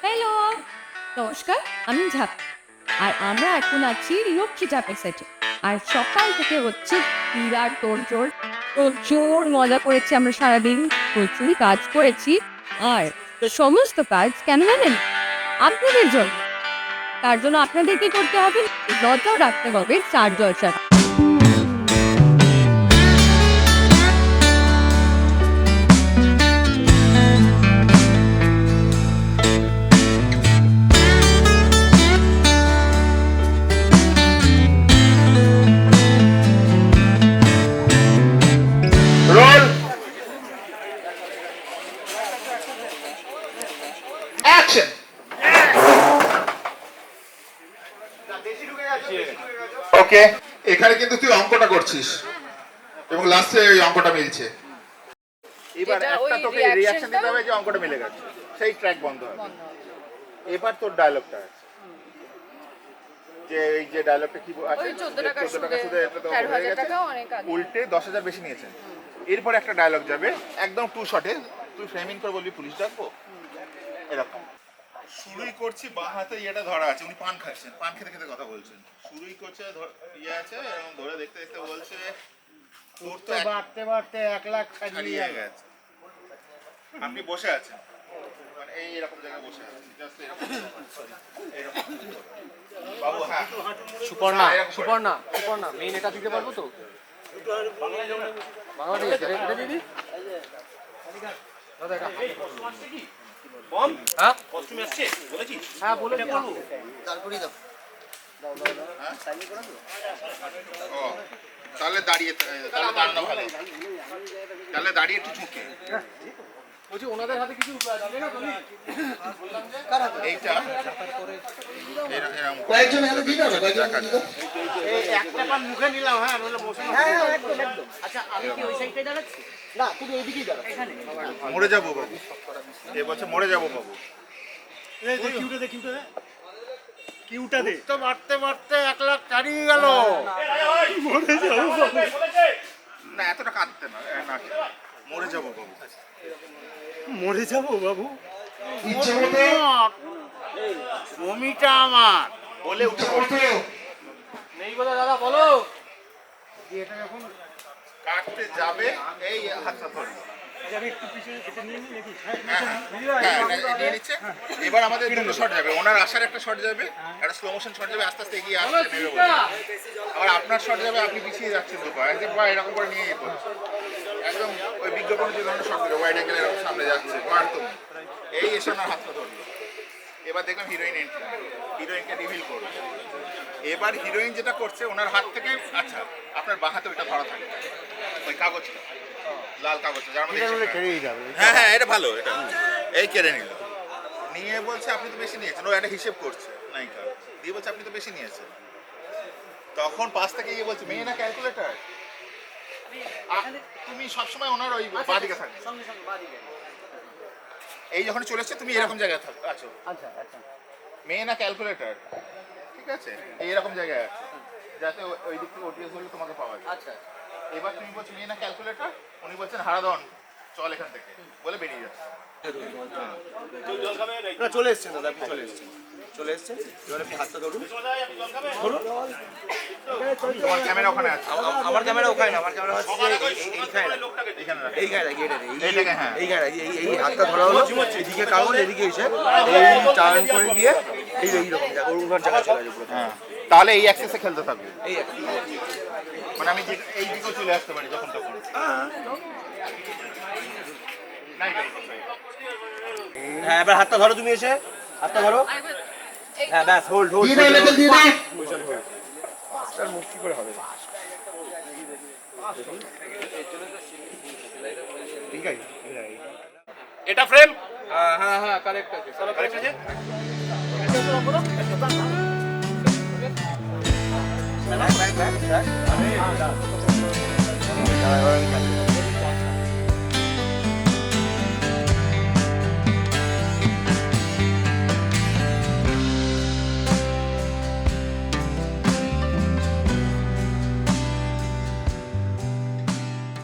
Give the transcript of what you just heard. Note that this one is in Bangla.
হ্যালো। নমস্কার, আমি ঝাপ। আর আমরা এখন আছি লক্ষ্মী ঝাপের সেটে আর সকাল থেকে হচ্ছে বিরাট তোড়জোড় প্রচুর মজা করেছি আমরা সারাদিন প্রচুরই কাজ করেছি। আর সমস্ত কাজ কেন জানেন? আপনাদের জন্য। তার জন্য আপনাদেরকে করতে হবে নজর রাখতে হবে চার জলসা ওকে এখানে কিন্তু তুই অঙ্কটা করছিস। এবং লাস্টে ওই অঙ্কটা মিলছে। এবার একটা তোকে রিয়াকশন দিতে হবে যে অঙ্কটা মিলে গেছে। সেই ট্র্যাক বন্ধ হবে। এবার তোর ডায়লগটা আছে। যে এই যে ডায়লগটা কি আছে ওই 14 টাকা 14 টাকা সুদে এটা তো হয়ে গেছে। অনেক আগে। উল্টে দশ হাজার বেশি নিয়েছেন এরপর একটা ডায়লগ যাবে একদম টু শটে তুই ফ্রেমিং করে বলবি পুলিশ ডাকবো? এরকম। শুরুই করছি বাঁ হাতে ইয়েটা ধরা আছে। উনি পান খাচ্ছেন পান খেতে খেতে কথা বলছেন। শুরুই করছে ইয়ে আছে এবং ধরে দেখতে দেখতে বলছে তোর তো বাড়তে বাড়তে এক লাখ হারিয়ে গেছে। আপনি বসে আছেন? মানে এই এরকম জায়গায় বসে আছেন জাস্ট এরকম এরকম। বাবু হ্যাঁ। সুপর্ণা। সুপর্ণা সুপর্ণা মেইন এটা দিতে পারব তো? বাংলা ঠিক আছে এটা দিদি দাদা এটা হ্যাঁ? হ্যাঁ আমি। ও, তাহলে দাঁড়িয়ে তাহলে দাঁড়ানো ভালো। তাহলে দাঁড়িয়ে একটু ঝুঁকে। বলছি ওনাদের হাতে কিছু না তুমি? এইটা। কয়েকজন না কয়েকজন। এই পান মুখে নিলাম হ্যাঁ নইলে বসে আচ্ছা আমি কি ওই সাইডটাই দাঁড়াচ্ছি? না তুমি এইদিকেই দাঁড়াও। এখানে? মরে যাব বাবু। এ বলছে মরে যাব বাবু। কিউটা দে কিউটা দে। কিউটা দে। তো বাড়তে বাড়তে এক লাখ ছাড়িয়ে গেল। না এতটা কাঁদতে না মরে যাব বাবু। মরে যাব বাবু। ইচ্ছে মতো। জমিটা আমার। বলে উঠে মতো নেই বলে দাদা বলো। এটা এখন কাটতে যাবে এই হাতটা ধরে আমি একটু পিছনে এটা নিয়ে নিই নাকি হ্যাঁ, হ্যাঁ, হ্যাঁ, নিচ্ছে। এবার আমাদের দুটো শট যাবে। ওনার আসার একটা শট যাবে একটা স্লো মোশন শট যাবে আস্তে আস্তে এগিয়ে আবার আপনার শট যাবে আপনি পিছিয়ে যাচ্ছেন তো এরকম করে নিয়ে যেতে ওই দিল ওয়াইড সামনে যাচ্ছে এই এসে হাতটা ধরলো। এবার দেখলাম হিরোইন এন্ট্রি হিরোইনকে রিভিল করল। এবার হিরোইন যেটা করছে ওনার হাত থেকে আচ্ছা আপনার বাঁ হাতে ওইটা ধরা থাকে ওই কাগজটা। লাল কাগজটা যার মধ্যে হ্যাঁ হ্যাঁ এটা ভালো এটা। এই কেড়ে নিল। নিয়ে বলছে আপনি তো বেশি নিয়েছেন। ও একটা হিসেব করছে নায়িকা। দিয়ে বলছে আপনি তো বেশি নিয়েছেন। তখন পাশ থেকে গিয়ে বলছে মেয়ে না ক্যালকুলেটার তুমি সবসময় ওনার ওই বাদিকে থাকবে। এই যখন চলে এসছে তুমি এরকম জায়গায় থাকো আছো। আচ্ছা আচ্ছা। মেয়ে না ক্যালকুলেটার? ঠিক আছে? এই এরকম জায়গায় আছে। যাতে ওই দিক থেকে ওটিএস হলে তোমাকে পাওয়া যায়। আচ্ছা এবার তুমি বলছো মেয়ে না ক্যালকুলেটর? উনি বলছেন হারাদন চল এখান থেকে। বলে বেরিয়ে যাচ্ছে। চলে এসছেন দাদা আপনি চলে এসছেন। চলে এসছেন? এবার আপনি হাতটা ধরুন। তোমার ক্যামেরা ওখানে আছে। আমার ক্যামেরা ওখানে না আমার ক্যামেরা হচ্ছে এই- এই- রাখি। এই গায়ে রাখি, এই-। গায়ে রাখি, এই এই হাতটা ধরা হলো এদিকে কাগজ এদিকে এসে এই টার্ন করে গিয়ে এই এই জায়গা ওর উনার চলে যাবে তাহলে এই অ্যাক্সেসে খেলতে থাকবে? এই মানে আমি এই দিকেও চলে আসতে পারি যখন তখন। হ্যাঁ এবার হাতটা ধরো তুমি এসে। হাতটা ধরো। হ্যাঁ ব্যাস হোল্ড হোল্ড দিয়ে দিয়ে মুখ মুক্তি করে হবে। ঠিক আছে এটা ফ্রেম হ্যাঁ হ্যাঁ হ্যাঁ কারেক্ট আছে। কারেক্ট আছে?